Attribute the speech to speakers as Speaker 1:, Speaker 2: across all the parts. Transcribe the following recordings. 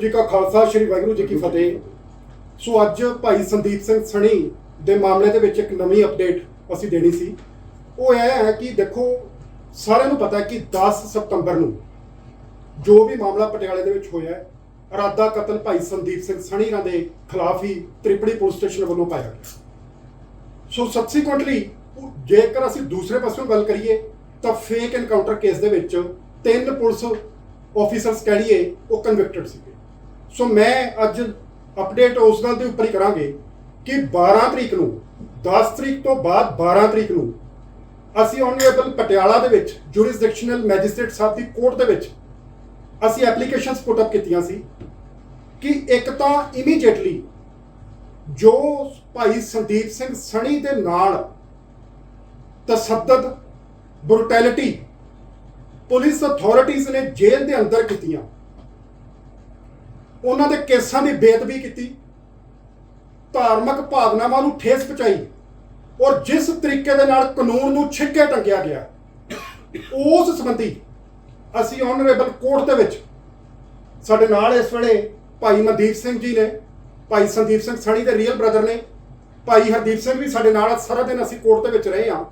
Speaker 1: ਜੀ ਕਾ ਖਾਲਸਾ ਸ੍ਰੀ ਵਾਹਿਗੁਰੂ ਜੀ ਕੀ ਫਤਿਹ। ਸੋ ਅੱਜ ਭਾਈ ਸੰਦੀਪ ਸਿੰਘ ਸਣੀ ਦੇ ਮਾਮਲੇ ਦੇ ਵਿੱਚ ਇੱਕ ਨਵੀਂ ਅਪਡੇਟ ਅਸੀਂ ਦੇਣੀ ਸੀ। ਉਹ ਇਹ ਹੈ ਕਿ ਦੇਖੋ ਸਾਰਿਆਂ ਨੂੰ ਪਤਾ ਹੈ ਕਿ 10 ਸਤੰਬਰ ਨੂੰ ਜੋ ਵੀ ਮਾਮਲਾ ਪਟਿਆਲੇ ਦੇ ਵਿੱਚ ਹੋਇਆ ਹੈ ਇਰਾਦਾ ਕਤਲ ਭਾਈ ਸੰਦੀਪ ਸਿੰਘ ਸਣੀ ਰਾਂ ਦੇ ਖਿਲਾਫ ਹੀ ਤ੍ਰਿਪੜੀ ਪੁਲਿਸ ਸਟੇਸ਼ਨ ਵੱਲੋਂ ਪਾਇਆ ਗਿਆ। ਸੋ ਸਬਸੀਕੁਐਂਟਲੀ ਜੇਕਰ ਅਸੀਂ ਦੂਸਰੇ ਪਾਸਿਓਂ ਗੱਲ ਕਰੀਏ ਤਾਂ ਫੇਕ ਐਨਕਾਊਂਟਰ ਕੇਸ ਦੇ ਵਿੱਚ ਤਿੰਨ ਪੁਲਿਸ ਆਫੀਸਰਸ ਕਹੀਏ ਉਹ ਕਨਵਿਕਟਡ ਸੀਗੇ। ਸੋ ਮੈਂ ਅੱਜ ਅਪਡੇਟ ਉਸ ਗੱਲ ਦੇ ਉੱਪਰ ਹੀ ਕਰਾਂਗੇ ਕਿ 12 ਤਰੀਕ ਨੂੰ 10 ਤਰੀਕ ਤੋਂ ਬਾਅਦ 12 ਤਰੀਕ ਨੂੰ ਅਸੀਂ ਆਨਰੇਬਲ ਪਟਿਆਲਾ ਦੇ ਵਿੱਚ ਜੁਰਿਸਡਿਕਸ਼ਨਲ ਮੈਜਿਸਟ੍ਰੇਟ ਸਾਹਿਬ ਦੀ ਕੋਰਟ ਦੇ ਵਿੱਚ ਅਸੀਂ ਐਪਲੀਕੇਸ਼ਨਸ ਪੁੱਟ ਅਪ ਕੀਤੀਆਂ ਸੀ ਕਿ ਇੱਕ ਤਾਂ ਇਮੀਡੀਏਟਲੀ ਜੋ ਭਾਈ ਸੰਦੀਪ ਸਿੰਘ ਸਣੀ ਦੇ ਨਾਲ ਤਸੱਦਦ ਬਰੂਟੈਲਿਟੀ ਪੁਲਿਸ ਅਥਾਰਟੀਆਂ ਨੇ ਜੇਲ੍ਹ ਦੇ ਅੰਦਰ ਕੀਤੀਆਂ। ਉਹਨਾਂ ਦੇ ਕੇਸਾਂ ਦੀ ਬੇਅਦਬੀ ਕੀਤੀ, ਧਾਰਮਿਕ ਭਾਵਨਾਵਾਂ ਨੂੰ ਠੇਸ ਪਹੁੰਚਾਈ ਔਰ ਜਿਸ ਤਰੀਕੇ ਦੇ ਨਾਲ ਕਾਨੂੰਨ ਨੂੰ ਛਿੱਕੇ ਟੰਗਿਆ ਗਿਆ, ਉਸ ਸੰਬੰਧੀ ਅਸੀਂ ਆਨਰੇਬਲ ਕੋਰਟ ਦੇ ਵਿੱਚ ਸਾਡੇ ਨਾਲ ਇਸ ਵੇਲੇ ਭਾਈ ਮਨਦੀਪ ਸਿੰਘ ਜੀ ਨੇ, ਭਾਈ ਸੰਦੀਪ ਸਿੰਘ ਸਣੀ ਦੇ ਰੀਅਲ ਬ੍ਰਦਰ ਨੇ, ਭਾਈ ਹਰਦੀਪ ਸਿੰਘ ਵੀ ਸਾਡੇ ਨਾਲ ਸਾਰਾ ਦਿਨ ਅਸੀਂ ਕੋਰਟ ਦੇ ਵਿੱਚ ਰਹੇ ਹਾਂ।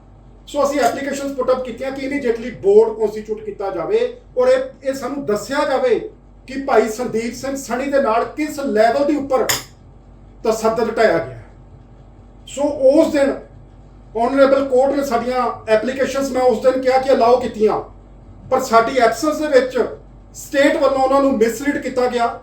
Speaker 1: ਸੋ ਅਸੀਂ ਐਪਲੀਕੇਸ਼ਨਸ ਪੁੱਟ ਅਪ ਕੀਤੀਆਂ ਕਿ ਇਮੀਡੀਏਟਲੀ ਬੋਰਡ ਕਨਸਟੀਟਿਊਟ ਕੀਤਾ ਜਾਵੇ ਔਰ ਇਹ ਇਹ ਸਾਨੂੰ ਦੱਸਿਆ ਜਾਵੇ ਕਿ ਭਾਈ ਸੰਦੀਪ ਸਿੰਘ ਸਣੀ ਦੇ ਨਾਲ ਕਿਸ ਲੈਵਲ ਦੇ ਉੱਪਰ ਤਸੱਦਦ ਢਾਇਆ ਗਿਆ ਸੋ ਉਸ ਦਿਨ ਆਨਰੇਬਲ ਕੋਰਟ ਨੇ ਸਾਡੀਆਂ ਐਪਲੀਕੇਸ਼ਨਸ ਮੈਂ ਉਸ ਦਿਨ ਕਿਹਾ ਕਿ ਅਲਾਉ ਕੀਤੀਆਂ, ਪਰ ਸਾਡੀ ਐਬਸੈਂਸ ਦੇ ਵਿੱਚ ਸਟੇਟ ਵੱਲੋਂ ਉਹਨਾਂ ਨੂੰ ਮਿਸਲੀਡ ਕੀਤਾ ਗਿਆ।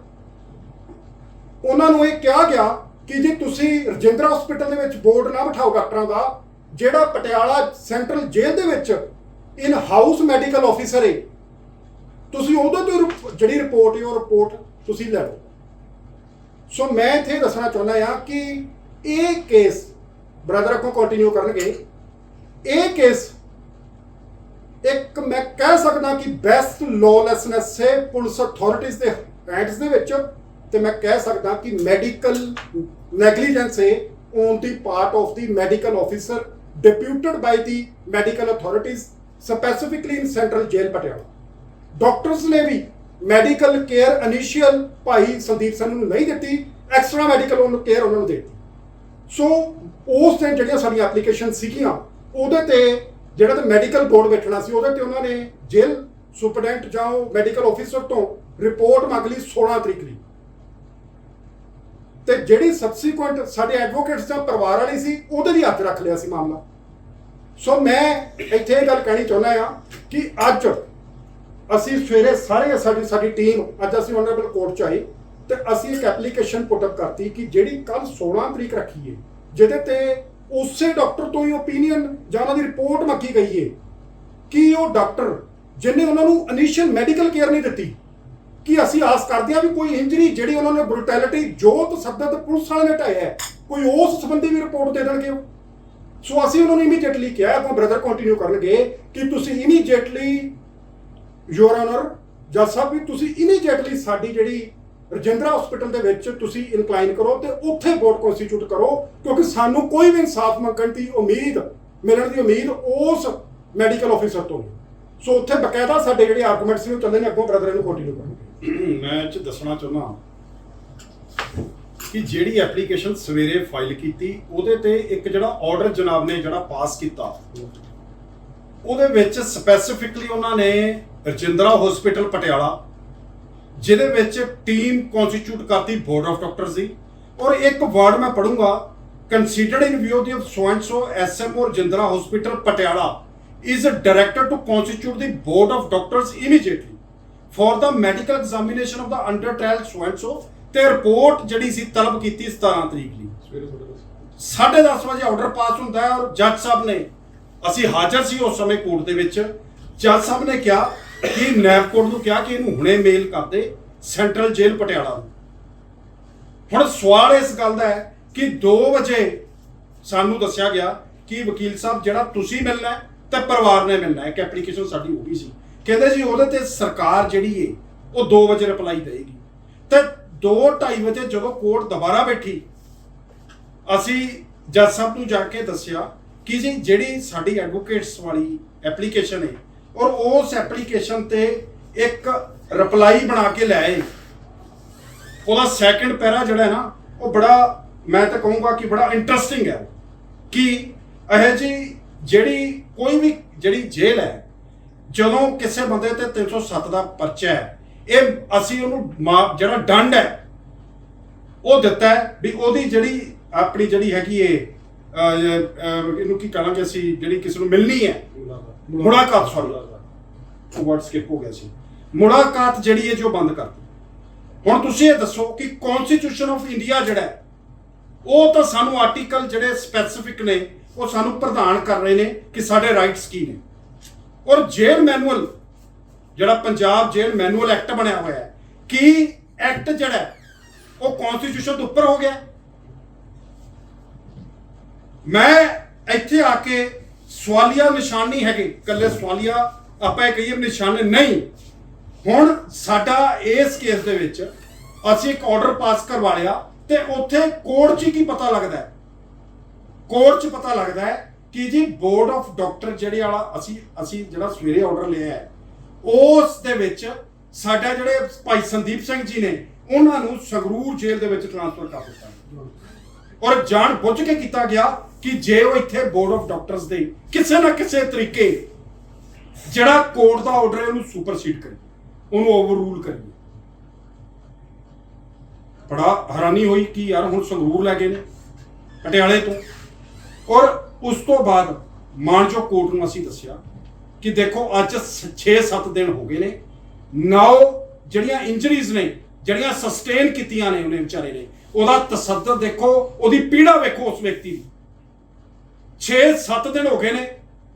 Speaker 1: ਉਹਨਾਂ ਨੂੰ ਇਹ ਕਿਹਾ ਗਿਆ ਕਿ ਜੇ ਤੁਸੀਂ ਰਜਿੰਦਰਾ ਹਸਪੀਟਲ ਦੇ ਵਿੱਚ ਬੋਰਡ ਨਾ ਬਿਠਾਓ ਡਾਕਟਰਾਂ ਦਾ, ਜਿਹੜਾ ਪਟਿਆਲਾ ਸੈਂਟਰਲ ਜੇਲ੍ਹ ਦੇ ਵਿੱਚ ਇਨ ਹਾਊਸ ਮੈਡੀਕਲ ਆਫੀਸਰ ਹੈ। ਤੁਸੀਂ ਉਹਦੇ ਤੋਂ ਰਿਪ- ਜਿਹੜੀ ਰਿਪੋਰਟ ਹੈ ਉਹ ਰਿਪੋਰਟ ਤੁਸੀਂ ਲੈ ਲਓ। ਸੋ ਮੈਂ ਇੱਥੇ ਦੱਸਣਾ ਚਾਹੁੰਦਾ ਹਾਂ ਕਿ ਇਹ ਕੇਸ ਬ੍ਰਦਰ ਅੱਗੋਂ ਕੰਟੀਨਿਊ ਕਰਨਗੇ। ਇਹ ਕੇਸ ਇੱਕ ਮੈਂ ਕਹਿ ਸਕਦਾ ਕਿ ਬੈਸਟ ਲੌਲੈਸਨੈਸ ਹੈ ਪੁਲਿਸ ਅਥਾਰਟੀਆਂ ਦੇ ਹੈਂਡਸ ਦੇ ਵਿੱਚ ਤੇ ਮੈਂ ਕਹਿ ਸਕਦਾ ਕਿ ਮੈਡੀਕਲ ਨੈਗਲੀਜੈਂਸ ਹੈ on the part of the medical officer deputed by the medical ਅਥਾਰਟੀਆਂ specifically in central jail Patiala. Doctors ਨੇ ਵੀ ਮੈਡੀਕਲ ਕੇਅਰ ਇਨੀਸ਼ੀਅਲ ਭਾਈ ਸੰਦੀਪ ਸਿੰਘ ਨੂੰ ਨਹੀਂ ਦਿੱਤੀ ਐਕਸਟਰਾ ਮੈਡੀਕਲ ਉਹਨੂੰ ਕੇਅਰ ਉਹਨਾਂ ਨੂੰ ਦੇ ਦਿੱਤੀ। ਸੋ ਉਸ ਦਿਨ ਜਿਹੜੀਆਂ ਸਾਡੀਆਂ ਐਪਲੀਕੇਸ਼ਨ ਸੀਗੀਆਂ, ਉਹਦੇ ਤੇ ਜਿਹੜਾ ਤੇ ਮੈਡੀਕਲ ਬੋਰਡ ਬੈਠਣਾ ਸੀ, ਉਹਦੇ ਤੇ ਉਹਨਾਂ ਨੇ ਜੇਲ੍ਹ ਸੁਪਰਡੈਂਟ ਜਾਂ ਮੈਡੀਕਲ ਆਫੀਸਰ ਤੋਂ ਰਿਪੋਰਟ ਮੰਗ ਲਈ 16 ਤਰੀਕ ਲਈ ਤੇ ਜਿਹੜੀ ਸਬਸੀਕੁਐਂਟ ਸਾਡੇ ਐਡਵੋਕੇਟਸ ਦਾ ਪਰਿਵਾਰ ਵਾਲੀ ਸੀ, ਉਹਦੇ ਲਈ ਹੱਥ ਰੱਖ ਲਿਆ ਸੀ ਮਾਮਲਾ। ਸੋ ਮੈਂ ਇੱਥੇ ਇਹ ਗੱਲ ਕਹਿਣੀ ਚਾਹੁੰਦਾ ਆ ਕਿ ਅੱਜ ਅਸੀਂ ਸਵੇਰੇ ਸਾਰੇ ਸਾਡੀ ਸਾਡੀ ਟੀਮ, ਅੱਜ ਅਸੀਂ ਆਨਰੇਬਲ ਕੋਰਟ ਚ ਆਏ, ਤੇ ਅਸੀਂ ਇੱਕ ਐਪਲੀਕੇਸ਼ਨ ਪੁੱਟ ਅਪ ਕਰਤੀ ਕਿ ਜਿਹੜੀ ਕੱਲ 16 ਤਰੀਕ ਰੱਖੀ ਹੈ ਜਿਹਦੇ ਤੇ ਉਸੇ ਡਾਕਟਰ ਤੋਂ ਹੀ ਓਪੀਨੀਅਨ ਜਾਂ ਉਹਨਾਂ ਦੀ ਰਿਪੋਰਟ ਮੰਗੀ ਗਈ ਹੈ ਕਿ ਉਹ ਡਾਕਟਰ ਜਿਨੇ ਉਹਨਾਂ ਨੂੰ ਇਨੀਸ਼ੀਅਲ ਮੈਡੀਕਲ ਕੇਅਰ ਨਹੀਂ ਦਿੱਤੀ, ਕਿ ਅਸੀਂ ਆਸ ਕਰਦੇ ਹਾਂ ਵੀ ਕੋਈ ਇੰਜਰੀ ਜਿਹੜੀ ਉਹਨਾਂ ਨੇ ਬਰੂਟੈਲਿਟੀ ਜੋ ਤਸੱਦਦ ਪੁਲਿਸ ਵਾਲਿਆਂ ਨੇ ਢਾਇਆ ਕੋਈ ਉਸ ਸੰਬੰਧੀ ਵੀ ਰਿਪੋਰਟ ਦੇ ਦੇਣਗੇ ਉਹ। ਸੋ ਅਸੀਂ ਉਹਨਾਂ ਨੂੰ ਇਮੀਡੀਏਟਲੀ ਕਿਹਾ, ਆਪਾਂ ਬ੍ਰਦਰ ਕੰਟੀਨਿਊ ਕਰਨਗੇ ਕਿ ਤੁਸੀਂ ਇਮੀਡੀਏਟਲੀ ਯੋਰ ਆਨਰ ਜੱਜ ਸਾਹਿਬ ਵੀ ਤੁਸੀਂ ਇਮੀਡੀਏਟਲੀ ਸਾਡੀ ਜਿਹੜੀ ਰਜਿੰਦਰਾ ਹਸਪੀਟਲ ਦੇ ਵਿੱਚ ਤੁਸੀਂ ਇਨਕਲਾਈਨ ਕਰੋ ਤੇ ਉੱਥੇ ਬੋਰਡ ਕਨਸਟੀਟਿਊਟ ਕਰੋ, ਕਿਉਂਕਿ ਸਾਨੂੰ ਕੋਈ ਵੀ ਇਨਸਾਫ ਮੰਗਣ ਦੀ ਉਮੀਦ, ਮਿਲਣ ਦੀ ਉਮੀਦ ਉਸ ਮੈਡੀਕਲ ਆਫੀਸਰ ਤੋਂ ਨਹੀਂ। ਸੋ ਉੱਥੇ ਬਕਾਇਦਾ ਸਾਡੇ ਜਿਹੜੇ ਆਰਗੂਮੈਂਟ ਸੀ ਉਹ ਚੱਲੇ ਨੇ, ਅੱਗੋਂ ਬ੍ਰਦਰ ਨੂੰ ਕੰਟੀਨਿਊ ਕਰਨਗੇ।
Speaker 2: ਮੈਂ ਇਹ ਚ ਦੱਸਣਾ ਚਾਹੁੰਦਾ ਕਿ ਜਿਹੜੀ ਐਪਲੀਕੇਸ਼ਨ ਸਵੇਰੇ ਫਾਈਲ ਕੀਤੀ, ਉਹਦੇ ਤੇ ਇੱਕ ਜਿਹੜਾ ਆਰਡਰ ਜਨਾਬ ਨੇ ਜਿਹੜਾ ਪਾਸ ਕੀਤਾ, ਉਹਦੇ ਵਿੱਚ ਸਪੈਸੀਫਿਕਲੀ ਉਹਨਾਂ ਨੇ ਰਜਿੰਦਰਾ ਹਸਪੀਟਲ ਪਟਿਆਲਾ ਜਿਹਦੇ ਵਿੱਚ ਟੀਮ ਕਨਸਟੀਟਿਊਟ ਕਰਤੀ ਬੋਰਡ ਆਫ ਡਾਕਟਰਸ ਦੀ। ਔਰ ਇੱਕ ਵਰਡ ਮੈਂ ਪੜੂੰਗਾ considered in view the so and so SMO Rajindra hospital Patiala to constitute the board of doctors immediately for the medical examination of the under trial so and so ਤੇ report ਜਿਹੜੀ ਸੀ ਤਲਬ ਕੀਤੀ 17 ਤਰੀਕ ਲਈ। ਸਾਢੇ 10 ਵਜੇ ਆਰਡਰ ਪਾਸ ਹੁੰਦਾ ਹੈ ਔਰ ਜੱਜ ਸਾਹਿਬ ਨੇ ਅਸੀਂ ਹਾਜ਼ਰ ਸੀ ਉਸ ਸਮੇਂ ਕੋਰਟ ਦੇ ਵਿੱਚ ਜੱਜ ਸਾਹਿਬ ਨੇ ਕਿਹਾ ਕਿ ਨੈਬ ਨੂੰ ਕਿਹਾ ਕਿ ਇਹਨੂੰ ਹੁਣੇ ਮੇਲ ਕਰ ਦੇ ਸੈਂਟਰਲ ਜੇਲ੍ਹ ਪਟਿਆਲਾ ਨੂੰ? ਹੁਣ ਸਵਾਲ ਇਸ ਗੱਲ ਦਾ ਹੈ ਕਿ 2 ਵਜੇ ਸਾਨੂੰ ਦੱਸਿਆ ਗਿਆ ਕਿ ਵਕੀਲ ਸਾਹਿਬ, ਜਿਹੜਾ ਤੁਸੀਂ ਮਿਲਣਾ ਹੈ ਤੇ ਪਰਿਵਾਰ ਨੇ ਮਿਲਣਾ ਇੱਕ ਐਪਲੀਕੇਸ਼ਨ ਸਾਡੀ ਹੋ ਗਈ ਸੀ। ਕਹਿੰਦੇ ਜੀ ਉਹਦੇ ਤੇ ਸਰਕਾਰ ਜਿਹੜੀ ਏ, ਉਹ 2 ਵਜੇ ਰਿਪਲਾਈ ਦੇਗੀ ਤੇ 2:30 ਵਜੇ ਜਦੋਂ ਕੋਰਟ ਦੁਬਾਰਾ ਬੈਠੀ, ਅਸੀਂ ਜੱਜ ਸਾਹਿਬ ਨੂੰ ਜਾ ਕੇ ਦੱਸਿਆ ਕਿ ਜੀ ਜਿਹੜੀ ਸਾਡੀ ਐਡਵੋਕੇਟਸ ਵਾਲੀ ਐਪਲੀਕੇਸ਼ਨ ਹੈ ਔਰ ਉਸ ਐਪਲੀਕੇਸ਼ਨ ਤੇ ਇੱਕ ਰਿਪਲਾਈ ਬਣਾ ਕੇ ਲੈ ਆਏ।
Speaker 1: ਉਹਦਾ ਸੈਕੰਡ ਪੈਰਾ ਜਿਹੜਾ ਹੈ ਨਾ, ਉਹ ਬੜਾ, ਮੈਂ ਤਾਂ ਕਹੂੰਗਾ ਕਿ ਬੜਾ ਇੰਟਰਸਟਿੰਗ ਹੈ ਕਿ ਇਹ ਜੀ ਜਿਹੜੀ ਕੋਈ ਵੀ ਜਿਹੜੀ ਜੇਲ੍ਹ ਹੈ, ਜਦੋਂ ਕਿਸੇ ਬੰਦੇ ਤੇ 307 ਦਾ ਪਰਚਾ ਹੈ, ਇਹ ਅਸੀਂ ਉਹਨੂੰ ਮਾ- ਜਿਹੜਾ ਡੰਡ ਹੈ, ਉਹ ਦਿੱਤਾ ਹੈ ਵੀ ਉਹਦੀ ਜਿਹੜੀ ਆਪਣੀ ਜਿਹੜੀ ਹੈਗੀ ਇਹ ਇਹਨੂੰ ਕੀ ਕਹਾਂਗੇ ਅਸੀਂ, ਜਿਹੜੀ ਕਿਸੇ ਨੂੰ ਮਿਲਣੀ ਹੈ ਮੁਲਾਕਾਤ ਸੌਰੀ ਉਹ ਵਰਡ ਸਕਿਪ ਹੋ ਗਿਆ ਸੀ। ਮੁਲਾਕਾਤ ਜਿਹੜੀ ਹੈ ਜੋ ਬੰਦ ਕਰ ਦਿੱਤੀ। ਹੁਣ ਤੁਸੀਂ ਇਹ ਦੱਸੋ ਕਿ ਕਨਸਟੀਟਿਊਸ਼ਨ ਆਫ ਇੰਡੀਆ ਜਿਹੜਾ ਹੈ, ਉਹ ਤਾਂ ਸਾਨੂੰ ਆਰਟੀਕਲ ਜਿਹੜੇ ਸਪੈਸੀਫਿਕ ਨੇ ਉਹ ਸਾਨੂੰ ਪ੍ਰਦਾਨ ਕਰ ਰਹੇ ਨੇ ਕਿ ਸਾਡੇ ਰਾਈਟਸ ਕੀ ਨੇ। ਔਰ ਜੇਲ ਮੈਨੂਅਲ ਜਿਹੜਾ ਪੰਜਾਬ ਜੇਲ ਮੈਨੂਅਲ ਐਕਟ ਬਣਿਆ ਹੋਇਆ ਹੈ ਕੀ ਐਕਟ ਜਿਹੜਾ ਉਹ ਕਨਸਟੀਟਿਊਸ਼ਨ ਤੋਂ ਉੱਪਰ ਹੋ ਗਿਆ? ਮੈਂ ਇੱਥੇ ਆ ਕੇ ਸਵਾਲੀਆ ਨਿਸ਼ਾਨ ਨਹੀਂ ਹੈਗੇ ਕੱਲੇ ਸਵਾਲੀਆ, ਆਪਾਂ ਇਹ ਕਹੀਏ ਨਿਸ਼ਾਨੇ ਨਹੀਂ। ਹੁਣ ਸਾਡਾ ਇਸ ਕੇਸ ਦੇ ਵਿੱਚ ਅਸੀਂ ਇੱਕ ਆਰਡਰ ਪਾਸ ਕਰਵਾ ਲਿਆ ਤੇ ਉੱਥੇ ਕੋਰਟ 'ਚ ਕੀ ਪਤਾ ਲੱਗਦਾ ਹੈ? ਕੋਰਟ 'ਚ ਪਤਾ ਲੱਗਦਾ ਹੈ ਕਿ ਜੀ ਬੋਰਡ ਆਫ ਡਾਕਟਰ ਜਿਹੜੇ ਵਾਲਾ ਅਸੀਂ ਅਸੀਂ ਜਿਹੜਾ ਸਵੇਰੇ ਆਰਡਰ ਲਿਆ ਹੈ, ਉਸ ਦੇ ਵਿੱਚ ਸਾਡਾ ਜਿਹੜੇ ਭਾਈ ਸੰਦੀਪ ਸਿੰਘ ਜੀ ਨੇ, ਉਹਨਾਂ ਨੂੰ ਸੰਗਰੂਰ ਜੇਲ੍ਹ ਦੇ ਵਿੱਚ ਟ੍ਰਾਂਸਫਰ ਕਰ ਦਿੱਤਾ। ਔਰ ਜਾਣ ਬੁੱਝ ਕੇ ਕੀਤਾ ਗਿਆ ਕਿ ਜੇ ਉਹ ਇੱਥੇ ਬੋਰਡ ਆਫ ਡਾਕਟਰਸ ਦੇ ਕਿਸੇ ਨਾ ਕਿਸੇ ਤਰੀਕੇ ਜਿਹੜਾ ਕੋਰਟ ਦਾ ਆਰਡਰ ਹੈ, ਉਹਨੂੰ ਸੁਪਰਸੀਡ ਕਰੇ ਉਹਨੂੰ ਓਵਰਰੂਲ ਕਰੇ ਬੜਾ ਹੈਰਾਨੀ ਹੋਈ ਕਿ ਯਾਰ ਹੁਣ ਸੰਗਰੂਰ ਲੈ ਗਏ ਨੇ, ਪਟਿਆਲੇ ਤੋਂ। ਔਰ ਉਸ ਤੋਂ ਬਾਅਦ ਮਾਨਜੋ ਕੋਰਟ ਨੂੰ ਅਸੀਂ ਦੱਸਿਆ ਕਿ ਦੇਖੋ, ਅੱਜ 6-7 ਦਿਨ ਹੋ ਗਏ ਨੇ। ਨਾਓ ਜਿਹੜੀਆਂ ਇੰਜਰੀਜ਼ ਨੇ, ਜਿਹੜੀਆਂ ਸਸਟੇਨ ਕੀਤੀਆਂ ਨੇ ਉਹਨੇ ਵਿਚਾਰੇ ਨੇ ਉਹਦਾ ਤਸੱਦਦ ਦੇਖੋ, ਉਹਦੀ ਪੀੜਾ ਵੇਖੋ ਉਸ ਵਿਅਕਤੀ ਦੀ। 6-7 ਦਿਨ ਹੋ ਗਏ ਨੇ,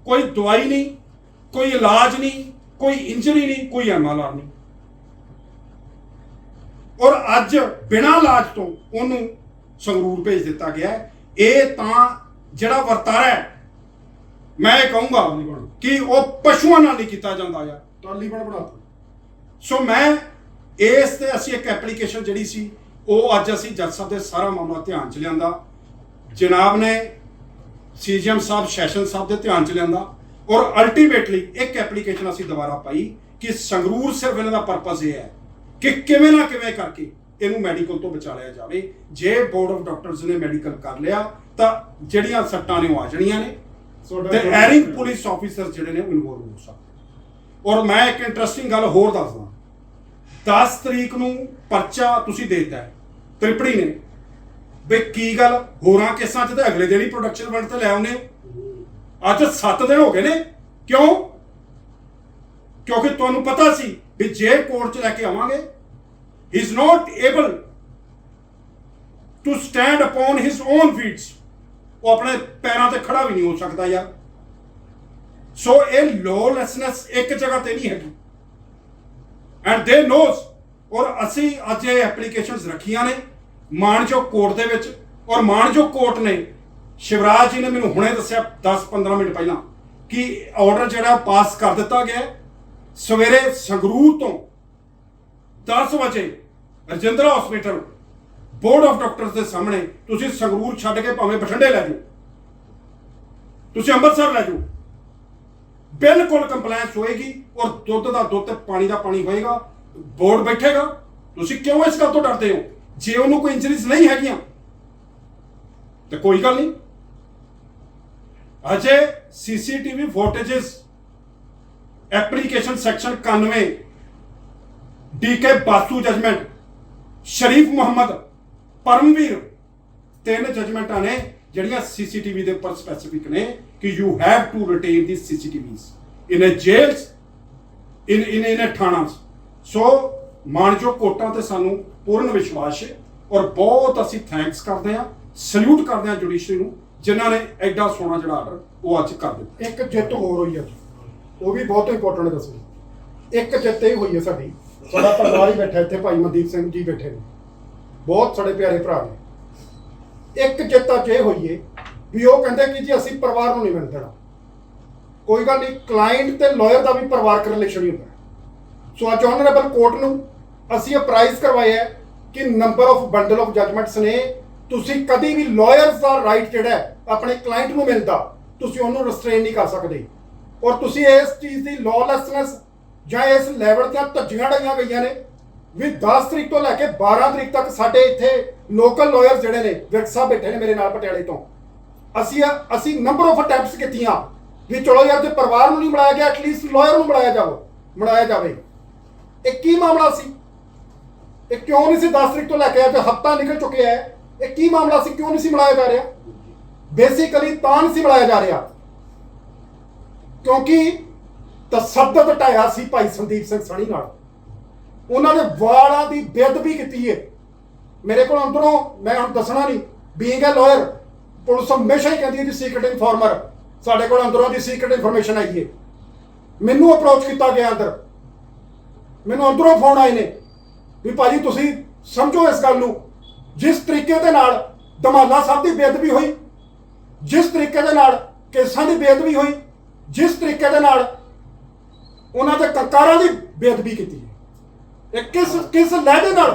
Speaker 1: ਕੋਈ ਦਵਾਈ ਨਹੀਂ, ਕੋਈ ਇਲਾਜ ਨਹੀਂ, ਕੋਈ ਇੰਜਰੀ ਨਹੀਂ, ਕੋਈ ਐਮਐਲਆਰ ਨਹੀਂ। ਔਰ ਅੱਜ ਬਿਨਾਂ ਇਲਾਜ ਤੋਂ ਉਹਨੂੰ ਸੰਗਰੂਰ ਭੇਜ ਦਿੱਤਾ ਗਿਆ ਇਹ ਤਾਂ ਜਿਹੜਾ ਵਰਤਾਰਾ ਹੈ, ਮੈਂ ਇਹ ਕਹੂੰਗਾ ਕਿ ਉਹ ਪਸ਼ੂਆਂ ਨਾਲ ਨਹੀਂ ਕੀਤਾ ਜਾਂਦਾ ਯਾਰ
Speaker 3: ਤਾਲੀਬਾਨ ਬਣਾਤਾ
Speaker 1: ਸੋ ਮੈਂ ਇਸ ਤੇ ਅਸੀਂ ਇੱਕ ਐਪਲੀਕੇਸ਼ਨ ਜਿਹੜੀ ਸੀ ਉਹ ਅੱਜ ਅਸੀਂ ਜੱਜ ਸਾਹਿਬ ਦੇ ਸਾਰਾ ਮਾਮਲਾ ਧਿਆਨ ਚ ਲਿਆਂਦਾ। ਜਨਾਬ ਨੇ ਸੀਜੀਐਮ ਸਾਹਿਬ ਸੈਸ਼ਨ ਸਾਹਿਬ ਦੇ ਧਿਆਨ ਚ ਲਿਆਂਦਾ ਔਰ ਅਲਟੀਮੇਟਲੀ ਇੱਕ ਐਪਲੀਕੇਸ਼ਨ ਅਸੀਂ ਦੁਬਾਰਾ ਪਾਈ ਕਿ ਸੰਗਰੂਰ ਸਿਰਫ ਇਹਨਾਂ ਦਾ ਪਰਪਸ ਇਹ ਹੈ ਕਿ ਕਿਵੇਂ ਨਾ ਕਿਵੇਂ ਕਰਕੇ ਇਹਨੂੰ ਮੈਡੀਕਲ ਤੋਂ ਬਚਾ ਲਿਆ ਜਾਵੇ। ਜੇ ਬੋਰਡ ਆਫ ਡਾਕਟਰਸ ਨੇ ਮੈਡੀਕਲ ਕਰ ਲਿਆ ਤਾਂ ਜਿਹੜੀਆਂ ਸੱਟਾਂ ਨੇ ਉਹ ਆ ਜਾਣੀਆਂ ਨੇ ਤੇ ਐਰਿੰਗ। ਪੁਲਿਸ ਆਫੀਸਰ ਜਿਹੜੇ ਨੇ ਇਨਵੋਲਵ ਹੋ ਸਕਦੇ ਔਰ ਮੈਂ ਇੱਕ ਇੰਟਰਸਟਿੰਗ ਗੱਲ ਹੋਰ ਦੱਸਦਾ। 10 ਤਰੀਕ ਨੂੰ ਪਰਚਾ ਤੁਸੀਂ ਦੇਤਾ ਹੈ। ਤ੍ਰਿਪੜੀ ਨੇ। ਵੀ ਕੀ ਗੱਲ? ਹੋਰਾਂ ਕੇਸਾਂ 'ਚ ਤਾਂ ਅਗਲੇ ਦਿਨ ਹੀ ਪ੍ਰੋਡਕਸ਼ਨ ਵੰਡ ਤੇ ਲੈ ਆਉਨੇ ਅੱਜ 7 ਦਿਨ ਹੋ ਗਏ ਨੇ। ਕਿਉਂ? ਕਿਉਂਕਿ ਤੁਹਾਨੂੰ ਪਤਾ ਸੀ ਵੀ ਜੇ ਕੋਰਟ 'ਚ ਲੈ ਕੇ ਆਵਾਂਗੇ he is not able to stand upon his own feets ਉਹ ਆਪਣੇ ਪੈਰਾਂ ਤੇ ਖੜਾ ਵੀ ਨਹੀਂ ਹੋ ਸਕਦਾ ਯਾਰ। ਸੋ ਇਹ ਲੋਲੈਸਨੈਸ ਇੱਕ ਜਗ੍ਹਾ ਤੇ ਨਹੀਂ ਹੈਗੀ। ਐਂਡ ਦੇ ਨੋਸ ਔਰ ਅਸੀਂ ਅੱਜ ਇਹ ਐਪਲੀਕੇਸ਼ਨਸ ਰੱਖੀਆਂ ਨੇ। ਮਾਨਜੋ ਕੋਰਟ ਦੇ ਵਿੱਚ ਔਰ ਮਾਨਜੋ ਕੋਰਟ ਨੇ ਸ਼ਿਵਰਾਜ ਜੀ ਨੇ ਮੈਨੂੰ ਹੁਣੇ ਦੱਸਿਆ 10-15 ਮਿੰਟ ਪਹਿਲਾਂ ਕਿ ਆਰਡਰ ਜਿਹੜਾ ਪਾਸ ਕਰ ਦਿੱਤਾ ਗਿਆ ਸਵੇਰੇ ਸੰਗਰੂਰ ਤੋਂ 10 ਵਜੇ Rajindra hospital board of doctors ਦੇ ਸਾਹਮਣੇ ਤੁਸੀਂ ਸੰਗਰੂਰ ਛੱਡ ਕੇ ਭਾਵੇਂ ਬਠਿੰਡੇ ਲੈ ਜਾਓ। ਤੁਸੀਂ ਅੰਮ੍ਰਿਤਸਰ ਲੈ ਜਾਓ। ਬਿਲਕੁਲ ਕੰਪਲਾਈਂਸ ਹੋਏਗੀ ਔਰ ਦੁੱਧ ਦਾ ਦੁੱਧ, ਪਾਣੀ ਦਾ ਪਾਣੀ ਹੋਏਗਾ। ਬੋਰਡ ਬੈਠੇਗਾ। ਤੁਸੀਂ ਕਿਉਂ ਇਸ ਗੱਲ ਤੋਂ ਡਰਦੇ ਹੋ? ਜੇ ਉਹਨੂੰ ਕੋਈ ਇੰਜਰੀਜ਼ ਨਹੀਂ ਹੈਗੀਆਂ, ਤੇ ਕੋਈ ਗੱਲ ਨਹੀਂ। ਅਜੇ CCTV footages application section 91 DK Basu judgement Sharif Muhammad, Paramvir, ਤਿੰਨ ਜਜਮੈਂਟਾਂ ਨੇ ਜਿਹੜੀਆਂ ਸੀਸੀਟੀਵੀ ਦੇ ਉੱਪਰ ਸਪੈਸੀਫਿਕ ਨੇ ਕਿ you have to retain the CCTVs in a jails in in in a thanas so ਮਾਨਜੋ ਕੋਟਾਂ ਤੇ ਸਾਨੂੰ ਪੂਰਨ ਵਿਸ਼ਵਾਸ ਹੈ ਔਰ ਬਹੁਤ ਅਸੀਂ ਥੈਂਕਸ ਕਰਦੇ ਹਾਂ ਸਲੂਟ ਕਰਦੇ ਹਾਂ ਜੁਡੀਸ਼ਰੀ ਨੂੰ, ਜਿਨ੍ਹਾਂ ਨੇ ਐਡਾ ਸੋਹਣਾ ਜਿਹੜਾ ਆਰਡਰ ਉਹ ਅੱਜ ਕਰ ਦਿੱਤਾ।
Speaker 3: ਇੱਕ ਜਿੱਤ ਹੋਰ ਹੋਈ ਅੱਜ ਉਹ ਵੀ ਬਹੁਤ ਇੰਪੋਰਟੈਂਟ ਦੱਸੋ। ਇੱਕ ਜਿੱਤ ਇਹ ਹੋਈ ਹੈ ਸਾਡੀ। ਸਾਡਾ ਪਰਿਵਾਰ ਹੀ ਬੈਠਾ ਇੱਥੇ, ਭਾਈ ਮਨਦੀਪ ਸਿੰਘ ਜੀ ਬੈਠੇ ਨੇ। ਬਹੁਤ ਸਾਡੇ ਪਿਆਰੇ ਭਰਾ ਨੇ। ਇੱਕ ਜਿੱਤ ਅੱਜ ਇਹ ਹੋਈ ਹੈ ਵੀ ਉਹ ਕਹਿੰਦੇ ਕਿ ਜੀ ਅਸੀਂ ਪਰਿਵਾਰ ਨੂੰ ਨਹੀਂ ਮਿਲਣ ਦੇਣਾ। ਕੋਈ ਗੱਲ ਨਹੀਂ ਕਲਾਇੰਟ ਤੇ ਲਾਇਰ ਦਾ ਵੀ ਪਰਿਵਾਰਕ ਰਿਲੇਸ਼ਨ ਹੀ ਹੁੰਦਾ ਸੋ ਅੱਜ ਆਨਰੇਬਲ ਕੋਰਟ ਨੂੰ ਅਸੀਂ ਅਪਰਾਈਜ਼ ਕਰਵਾਇਆ ਹੈ ਕਿ number of bundle of judgments ਨੇ ਤੁਸੀਂ ਕਦੀ ਵੀ ਲਾਇਰਸ ਦਾ ਰਾਈਟ ਜਿਹੜਾ ਹੈ, ਆਪਣੇ ਕਲਾਇੰਟ ਨੂੰ ਮਿਲਦਾ, ਤੁਸੀਂ ਉਹਨੂੰ ਰੈਸਟ੍ਰੇਨ ਨਹੀਂ ਕਰ ਸਕਦੇ। ਔਰ ਤੁਸੀਂ ਇਸ ਚੀਜ਼ ਦੀ ਲਾਲੈਸਨੈਸ ਜਾਂ ਇਸ ਲੈਵਲ ਤੇ ਧੱਜੀਆਂ ਡਾਈਆਂ ਗਈਆਂ ਨੇ,
Speaker 1: ਵੀ 10 ਤਰੀਕ ਤੋਂ ਲੈ ਕੇ 12 ਤਰੀਕ ਤੱਕ ਸਾਡੇ ਇੱਥੇ ਲੋਕਲ ਲਾਇਰ ਜਿਹੜੇ ਨੇ, ਵਿਰਕ ਸਾਹਿਬ ਬੈਠੇ ਨੇ ਮੇਰੇ ਨਾਲ ਪਟਿਆਲੇ ਤੋਂ। ਅਸੀਂ ਅਸੀਂ ਨੰਬਰ ਆਫ ਅਟੈਂਪਟਸ ਕੀਤੀਆਂ, ਵੀ ਚਲੋ ਯਾਰ ਜੇ ਪਰਿਵਾਰ ਨੂੰ ਨਹੀਂ ਬਣਾਇਆ ਗਿਆ ਐਟਲੀਸਟ ਲਾਇਰ ਨੂੰ ਬਣਾਇਆ ਜਾਵੇ ਬਣਾਇਆ ਜਾਵੇ। ਇਹ ਕੀ ਮਾਮਲਾ ਸੀ? ਇਹ ਕਿਉਂ ਨਹੀਂ ਸੀ 10 ਤਰੀਕ ਤੋਂ ਲੈ ਕੇ ਅੱਜ ਹਫਤਾ ਨਿਕਲ ਚੁੱਕਿਆ ਹੈ। ਇਹ ਕੀ ਮਾਮਲਾ ਸੀ? ਕਿਉਂ ਨਹੀਂ ਸੀ ਬਣਾਇਆ ਜਾ ਰਿਹਾ? ਬੇਸਿਕਲੀ ਤਾਂ ਨਹੀਂ ਸੀ ਬਣਾਇਆ ਜਾ ਰਿਹਾ। ਕਿਉਂਕਿ ਤਸੱਦਦ ਢਾਇਆ ਸੀ ਭਾਈ ਸੰਦੀਪ ਸਿੰਘ ਸਣੀ ਨਾਲ। ਉਹਨਾਂ ਨੇ ਵਾਲਾਂ ਦੀ ਬੇਅਦਬੀ ਕੀਤੀ ਹੈ ਮੇਰੇ ਕੋਲ ਅੰਦਰੋਂ, ਮੈਂ ਹੁਣ ਦੱਸਣਾ ਨਹੀਂ ਬੀਇੰਗ ਅ ਲਾਇਰ ਪੁਲਿਸ ਹਮੇਸ਼ਾ ਹੀ ਕਹਿੰਦੀ ਹੈ ਜੀ ਸੀਕ੍ਰੀਟ ਇਨਫਾਰਮਰ ਸਾਡੇ ਕੋਲ ਅੰਦਰੋਂ ਦੀ ਸੀਕ੍ਰੀਟ ਇਨਫੋਰਮੇਸ਼ਨ ਆਈ ਹੈ ਮੈਨੂੰ ਅਪਰੋਚ ਕੀਤਾ ਗਿਆ ਅੰਦਰ। ਮੈਨੂੰ ਅੰਦਰੋਂ ਫੋਨ ਆਏ ਨੇ। ਵੀ ਭਾਜੀ ਤੁਸੀਂ ਸਮਝੋ ਇਸ ਗੱਲ ਨੂੰ। ਜਿਸ ਤਰੀਕੇ ਦੇ ਨਾਲ ਦਮਾਲਾ ਸਾਹਿਬ ਦੀ ਬੇਅਦਬੀ ਹੋਈ, ਜਿਸ ਤਰੀਕੇ ਦੇ ਨਾਲ ਕੇਸਾਂ ਦੀ ਬੇਅਦਬੀ ਹੋਈ, ਜਿਸ ਤਰੀਕੇ ਦੇ ਨਾਲ ਉਹਨਾਂ ਦੇ ਕੰਕਾਰਾਂ ਦੀ ਬੇਅਦਬੀ ਕੀਤੀ। ਇਹ ਕਿਸ ਕਿਸ ਲਹਿਜੇ ਨਾਲ?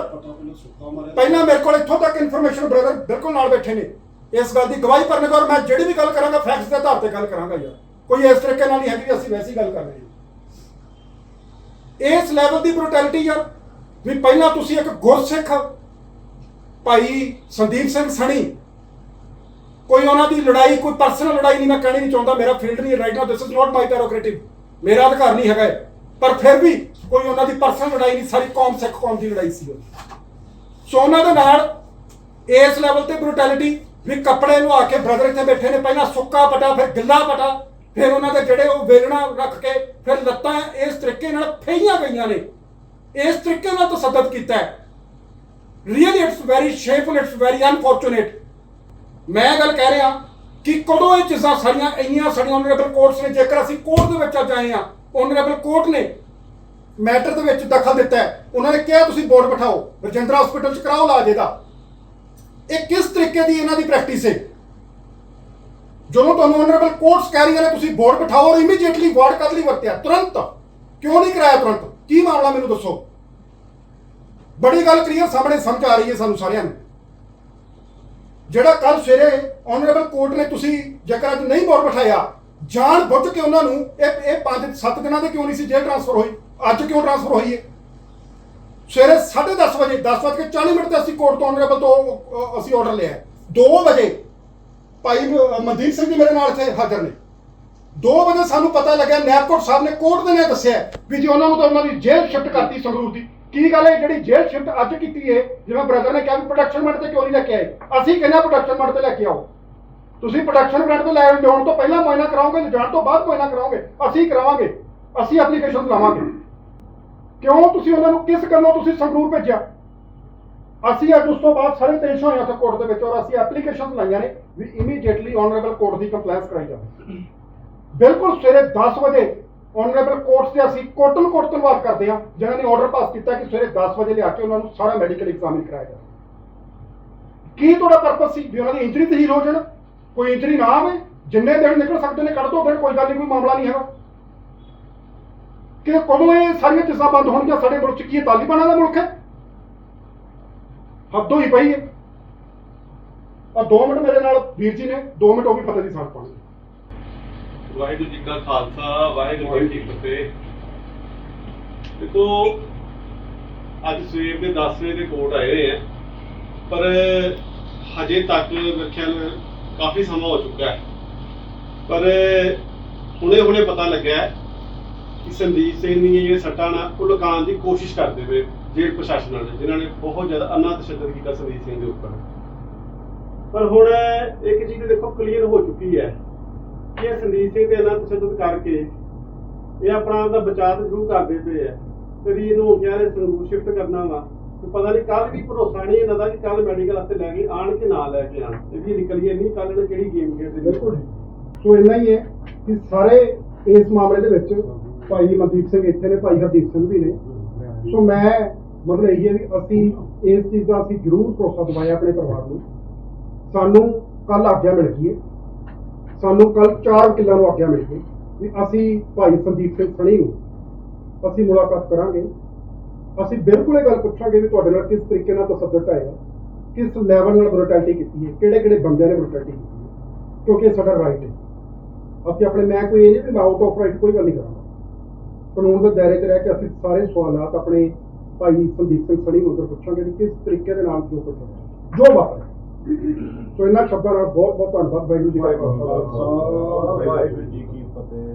Speaker 2: ਪਹਿਲਾਂ
Speaker 1: ਮੇਰੇ ਕੋਲ ਇੱਥੋਂ ਤੱਕ ਇਨਫੋਰਮੇਸ਼ਨ ਬ੍ਰਦਰ ਬਿਲਕੁਲ ਨਾਲ ਬੈਠੇ ਨੇ। ਇਸ ਗੱਲ ਦੀ ਗਵਾਹੀ ਭਰਨੇ ਔਰ ਮੈਂ ਜਿਹੜੀ ਵੀ ਗੱਲ ਕਰਾਂਗਾ ਫੈਕਟਸ ਦੇ ਆਧਾਰ ਤੇ ਗੱਲ ਕਰਾਂਗਾ ਯਾਰ। ਕੋਈ ਇਸ ਤਰੀਕੇ ਨਾਲ ਨਹੀਂ ਹੈਗੀ ਅਸੀਂ ਵੈਸੀ ਗੱਲ ਕਰ ਰਹੇ ਹਾਂ। ਇਸ ਲੈਵਲ ਦੀ ਬ੍ਰੂਟੈਲਿਟੀ ਯਾਰ। ਵੀ ਪਹਿਲਾਂ ਤੁਸੀਂ ਇੱਕ ਗੁਰਸਿੱਖ ਭਾਈ ਸੰਦੀਪ ਸਿੰਘ ਸਣੀ, ਕੋਈ ਉਹਨਾਂ ਦੀ ਲੜਾਈ, ਕੋਈ ਪਰਸਨਲ ਲੜਾਈ ਨਹੀਂ ਮੈਂ ਕਹਿਣੀ ਨਹੀਂ ਚਾਹੁੰਦਾ, ਮੇਰਾ ਫੀਲਡ ਨਹੀਂ right now this is not my prerogative ਮੇਰਾ ਅਧਿਕਾਰ ਨਹੀਂ ਹੈਗਾ ਪਰ ਫਿਰ ਵੀ ਕੋਈ ਉਹਨਾਂ ਦੀ ਪਰਸਨਲ ਲੜਾਈ ਨਹੀਂ, ਸਾਰੀ ਕੌਮ ਸਿੱਖ ਕੌਮ ਦੀ ਲੜਾਈ ਸੀ ਉਹ। ਸੋ ਉਹਨਾਂ ਦੇ ਨਾਲ ਇਸ ਲੈਵਲ ਤੇ ਬ੍ਰੂਟੈਲਿਟੀ ਵੀ ਕੱਪੜੇ ਨੂੰ ਕੇ ਬ੍ਰਦਰ ਇੱਥੇ ਬੈਠੇ ਨੇ, ਪਹਿਲਾਂ ਸੁੱਕਾ ਪਟਾ, ਫਿਰ ਗਿੱਲਾ ਪਟਾ, ਫਿਰ ਉਹਨਾਂ ਦੇ ਜਿਹੜੇ ਉਹ ਵੇਲਣਾ ਰੱਖ ਕੇ, ਫਿਰ ਲੱਤਾਂ ਇਸ ਤਰੀਕੇ ਨਾਲ ਫੇਈਆਂ ਗਈਆਂ ਨੇ। ਇਸ ਤਰੀਕੇ ਨਾਲ ਤਸੱਦਦ ਕੀਤਾ ਹੈ। Really it's very shameful it's very unfortunate ਮੈਂ ਗੱਲ ਕਹਿ ਰਿਹਾ ਕਿ ਕਦੋਂ ਇਹ ਚੀਜ਼ਾਂ ਸਾਰੀਆਂ ਇੰਨੀਆਂ ਸਾਡੀਆਂ ਆਨਰੇਬਲ ਕੋਰਟਸ ਨੇ, ਜੇਕਰ ਅਸੀਂ ਕੋਰਟ ਦੇ ਵਿੱਚ ਅੱਜ ਆਏ ਆ ਆਨਰੇਬਲ ਕੋਰਟ ਨੇ ਮੈਟਰ ਦੇ ਵਿੱਚ ਦਖਲ ਦਿੱਤਾ ਹੈ। ਉਹਨਾਂ ਨੇ ਕਿਹਾ, ਤੁਸੀਂ ਬੋਰਡ ਬਿਠਾਓ, ਰਜਿੰਦਰਾ ਹਸਪੀਟਲ ਚ ਕਰਾਓ ਇਲਾਜ ਇਹਦਾ। ਇਹ ਕਿਸ ਤਰੀਕੇ ਦੀ ਇਹਨਾਂ ਦੀ ਪ੍ਰੈਕਟਿਸ ਹੈ? ਜਦੋਂ ਤੁਹਾਨੂੰ ਆਨਰੇਬਲ ਕੋਰਟਸ ਕਹਿ ਰਹੀਆਂ ਨੇ, ਤੁਸੀਂ ਬੋਰਡ ਬਿਠਾਓ ਔਰ ਇਮੀਡੀਏਟਲੀ ਵਾਰਡ ਕਦ ਲਈ ਵਰਤਿਆ? ਤੁਰੰਤ। ਕਿਉਂ ਨਹੀਂ ਕਰਾਇਆ ਤੁਰੰਤ? ਕੀ ਮਾਮਲਾ ਮੈਨੂੰ ਦੱਸੋ? ਬੜੀ ਗੱਲ ਕਲੀਅਰ ਸਾਹਮਣੇ ਸਮਝ ਆ ਰਹੀ ਹੈ ਸਾਨੂੰ ਸਾਰਿਆਂ ਨੂੰ। ਜਿਹੜਾ ਕੱਲ ਸਵੇਰੇ ਆਨਰੇਬਲ ਕੋਰਟ ਨੇ ਤੁਸੀਂ ਜੇਕਰ ਅੱਜ ਨਹੀਂ ਬੋਰਡ ਬਿਠਾਇਆ, ਜਾਣ ਬੁੱਝ ਕੇ ਉਹਨਾਂ ਨੂੰ ਇਹ ਇਹ 5-7 ਦਿਨਾਂ ਦੇ ਕਿਉਂ ਨਹੀਂ ਸੀ ਜੇਲ੍ਹ ਟ੍ਰਾਂਸਫਰ ਹੋਈ? ਅੱਜ ਕਿਉਂ ਟ੍ਰਾਂਸਫਰ ਹੋਈ ਹੈ? ਸਵੇਰੇ 10:30 ਵਜੇ 10:40 ਮਿੰਟ ਤੇ ਅਸੀਂ ਕੋਰਟ ਤੋਂ ਆਨਰੇਬਲ ਤੋਂ ਅਸੀਂ ਆਰਡਰ ਲਿਆ। 2 ਵਜੇ ਭਾਈ ਮਨਦੀਪ ਸਿੰਘ ਜੀ ਮੇਰੇ ਨਾਲ ਇੱਥੇ ਹਾਜ਼ਰ ਨੇ। 2 ਵਜੇ ਸਾਨੂੰ ਪਤਾ ਲੱਗਿਆ ਨੈਪਕੋਟ ਸਾਹਿਬ ਨੇ ਕੋਰਟ ਦੇ ਨੇ ਦੱਸਿਆ ਵੀ ਜੀ ਉਹਨਾਂ ਨੂੰ ਤਾਂ ਉਹਨਾਂ ਦੀ ਜੇਲ੍ਹ ਸ਼ਿਫਟ ਕਰਤੀ ਸੰਗਰੂਰ ਦੀ। ਕੀ ਗੱਲ ਹੈ, ਜਿਹੜੀ ਜੇਲ੍ਹ ਸ਼ਿਫਟ ਅੱਜ ਕੀਤੀ ਹੈ, ਜਿਵੇਂ ਬ੍ਰਦਰ ਨੇ ਕਿਹਾ ਵੀ ਪ੍ਰੋਡਕਸ਼ਨ ਮਿੰਟ ਤੇ ਕਿਉਂ ਨਹੀਂ ਲੈ ਕੇ ਆਏ? ਅਸੀਂ ਕਹਿੰਦੇ ਪ੍ਰੋਡਕਸ਼ਨ ਮੰਡ ਤੇ ਲੈ ਕੇ ਆਓ। ਤੁਸੀਂ ਪ੍ਰੋਡਕਸ਼ਨ ਮਿੰਟ ਤੇ ਲੈ ਲਿਆਉਣ ਤੋਂ ਪਹਿਲਾਂ ਮੁਆਇਨਾ ਕਰਾਓਗੇ, ਲਿਜਾਣ ਤੋਂ ਬਾਅਦ ਮੁਆਇਨਾ ਕਰਾਓਗੇ, ਅਸੀਂ ਕਰਾਵਾਂਗੇ, ਅਸੀਂ ਐਪਲੀਕੇਸ਼ਨ ਲਾਵਾਂਗੇ। ਕਿਉਂ ਤੁਸੀਂ ਉਹਨਾਂ ਨੂੰ ਕਿਸ ਗੱਲੋਂ ਤੁਸੀਂ ਸੰਗਰੂਰ ਭੇਜਿਆ? ਅਸੀਂ ਅੱਜ ਉਸ ਤੋਂ ਬਾਅਦ ਸਾਰੇ ਪੇਸ਼ ਹੋਏ ਉੱਥੇ ਕੋਰਟ ਦੇ ਵਿੱਚ ਔਰ ਅਸੀਂ ਐਪਲੀਕੇਸ਼ਨ ਲਾਈਆਂ ਨੇ ਵੀ ਇਮੀਡੀਏਟਲੀ ਆਨਰੇਬਲ ਕੋਰਟ ਦੀ ਕੰਪਲਾਈਂਸ ਕਰਾਈ ਜਾਵੇ। ਬਿਲਕੁਲ ਸਵੇਰੇ 10 ਵਜੇ ਆਨਰੇਬਲ ਕੋਰਟ ਤੇ ਅਸੀਂ ਕੋਟਨ ਕੋਟ ਧੰਨਵਾਦ ਕਰਦੇ ਹਾਂ, ਜਿਨ੍ਹਾਂ ਨੇ ਆਰਡਰ ਪਾਸ ਕੀਤਾ ਕਿ ਸਵੇਰੇ 10 ਵਜੇ ਲਿਆ ਕੇ ਉਹਨਾਂ ਨੂੰ ਸਾਰਾ ਮੈਡੀਕਲ ਐਗਜ਼ਾਮਿਨ ਕਰਾਇਆ ਜਾਵੇ। ਕੀ ਤੁਹਾਡਾ ਪਰਪਸ ਸੀ ਵੀ ਉਹਨਾਂ ਦੀ ਇੰਜਰੀ ਤੇ ਹੀਲ ਹੋ ਜਾਣ? ਕੋਈ ਇੰਜਰੀ ਨਾ ਆਵੇ, ਜਿੰਨੇ ਦਿਨ ਨਿਕਲ ਸਕਦੇ ਨੇ ਕੱਢ ਦੋ ਦਿਨ ਕੋਈ ਗੱਲ ਨਹੀਂ, ਕੋਈ ਮਾਮਲਾ ਨਹੀਂ ਹੈਗਾ। ਕਿ ਕਦੋਂ ਇਹ ਸਾਰੀਆਂ ਚੀਜ਼ਾਂ ਬੰਦ ਹੋਣਗੀਆਂ? ਸਾਡੇ ਮੁਲਕ 'ਚ ਕੀ ਇਹ ਤਾਲਿਬਾਨਾਂ ਦਾ ਮੁਲਕ ਹੈ? ਹੱਦ ਹੋਈ ਪਈ ਹੈ। ਆ 2 ਮਿੰਟ ਮੇਰੇ ਨਾਲ ਵੀਰ ਜੀ ਨੇ 2 ਮਿੰਟ ਉਹ ਵੀ ਪਤਾ ਦੀ ਸਾਥ ਪਾਉਣਗੇ
Speaker 4: ਵਾਹਿਗੁਰੂ ਜੀ ਕਾ ਖਾਲਸਾ, ਵਾਹਿਗੁਰੂ ਜੀ ਕੀ ਫਤਿਹ। ਦੇਖੋ, ਅੱਜ ਸਵੇਰ ਦੇ 10 ਵਜੇ ਦੇ ਕੋਰਟ ਆਏ ਹੋਏ ਆ, ਪਰ ਹਜੇ ਤੱਕ ਮੇਰੇ ਖਿਆਲ ਕਾਫੀ ਸਮਾਂ ਹੋ ਚੁੱਕਾ ਹੈ। ਪਰ ਹੁਣੇ ਹੁਣੇ ਪਤਾ ਲੱਗਿਆ ਕਿ ਸੰਦੀਪ ਸਿੰਘ ਦੀਆਂ ਜਿਹੜੀਆਂ ਸੱਟਾਂ ਨਾ, ਉਹ ਲੁਕਾਉਣ ਦੀ ਕੋਸ਼ਿਸ਼ ਕਰਦੇ ਪਏ ਜੇਲ੍ਹ ਪ੍ਰਸ਼ਾਸਨ ਵਾਲੇ ਜਿਨ੍ਹਾਂ ਨੇ ਬਹੁਤ ਜ਼ਿਆਦਾ ਅਨਾ ਤਸ਼ੱਦਦ ਕੀਤਾ ਸੰਦੀਪ ਸਿੰਘ ਦੇ ਉੱਪਰ। ਪਰ ਹੁਣ ਇੱਕ ਚੀਜ਼ ਦੇਖੋ ਕਲੀਅਰ ਹੋ ਚੁੱਕੀ ਹੈ। ਇਹ ਸੰਦੀਪ ਸਿੰਘ ਤੇ ਅੰਨਾ ਤਸ਼ੱਦਦ ਕਰਕੇ ਇਹ ਆਪਣਾ ਆਪਦਾ ਬਚਾਅ ਤਾਂ ਕਰਦੇ ਪਏ ਆ। ਕਦੀ ਇਹਨੂੰ ਕਿਹਾ ਨੇ ਸੰਗਰੂਰ ਸ਼ਿਫਟ ਕਰਨਾ ਵਾ। ਤੇ ਪਤਾ ਨਹੀਂ ਕੱਲ ਵੀ ਭਰੋਸਾ ਨਹੀਂ ਇਹਨਾਂ ਦਾ ਕਿ ਕੱਲ ਮੈਡੀਕਲ ਵਾਸਤੇ ਲੈ ਕੇ ਆਣ ਕਿ ਨਾ ਲੈ ਕੇ ਆਣ। ਇਹ ਵੀ ਨਿਕਲੀਏ ਨਹੀਂ ਕੱਲ ਇਹਨੇ ਕਿਹੜੀ ਗੇਮ ਖੇਡਦੇ
Speaker 1: ਬਿਲਕੁਲ ਸੋ ਇੰਨਾ ਹੀ ਹੈ ਕਿ ਸਾਰੇ ਇਸ ਮਾਮਲੇ ਦੇ ਵਿੱਚ ਭਾਈ ਮਨਦੀਪ ਸਿੰਘ ਇੱਥੇ ਨੇ, ਭਾਈ ਹਰਦੀਪ ਸਿੰਘ ਵੀ ਨੇ। ਸੋ ਮੈਂ ਮਤਲਬ ਇਹ ਹੈ ਵੀ ਅਸੀਂ ਇਸ ਚੀਜ਼ ਦਾ ਅਸੀਂ ਜ਼ਰੂਰ ਭਰੋਸਾ ਦਵਾਇਆ ਆਪਣੇ ਪਰਿਵਾਰ ਨੂੰ। ਸਾਨੂੰ ਕੱਲ ਆਗਿਆ ਮਿਲ ਗਈ ਹੈ। ਸਾਨੂੰ ਕੱਲ ਚਾਰ ਕਿੱਲਾਂ ਨੂੰ ਆਗਿਆ ਮਿਲ ਗਈ ਵੀ ਅਸੀਂ ਭਾਈ ਸੰਦੀਪ ਸਿੰਘ ਸਣੀ ਨੂੰ ਅਸੀਂ ਮੁਲਾਕਾਤ ਕਰਾਂਗੇ। ਅਸੀਂ ਬਿਲਕੁਲ ਇਹ ਗੱਲ ਪੁੱਛਾਂਗੇ ਵੀ ਤੁਹਾਡੇ ਨਾਲ ਕਿਸ ਤਰੀਕੇ ਨਾਲ ਤਸੱਦਦ ਆਏਗਾ ਕਿਸ ਲੈਵਲ ਨਾਲ ਬਰੋਟੈਲਿਟੀ ਕੀਤੀ ਹੈ, ਕਿਹੜੇ ਕਿਹੜੇ ਬੰਦਿਆਂ ਨੇ ਬਰੋਟੈਲਿਟੀ ਕੀਤੀ ਹੈ, ਕਿਉਂਕਿ ਇਹ ਸਾਡਾ ਰਾਈਟ ਹੈ। ਅਸੀਂ ਆਪਣੇ, ਮੈਂ ਕੋਈ ਇਹ ਨਹੀਂ ਵੀ ਮੈਂ ਆਊਟ ਆਫ ਰਾਈਟ ਕੋਈ ਗੱਲ ਨਹੀਂ ਕਰਾਂਗਾ। ਕਾਨੂੰਨ ਦੇ ਦਾਇਰੇ 'ਚ ਰਹਿ ਕੇ ਅਸੀਂ ਸਾਰੇ ਸਵਾਲਾਤ ਆਪਣੇ ਭਾਈ ਸੰਦੀਪ ਸਿੰਘ ਸਣੀ ਨੂੰ ਪੁੱਛਾਂਗੇ ਵੀ ਕਿਸ ਤਰੀਕੇ ਦੇ ਨਾਲ ਜੋ ਕੁਝ ਜੋ ਵਾਪਰਿਆ ਸੋ ਇਹਨਾਂ ਖਬਰਾਂ ਬਹੁਤ ਬਹੁਤ ਧੰਨਵਾਦ ਵਾਹਿਗੁਰੂ ਜੀ ਕਾ ਖਾਲਸਾ।
Speaker 5: ਵਾਹਿਗੁਰੂ ਜੀ ਕੀ ਫਤਿਹ।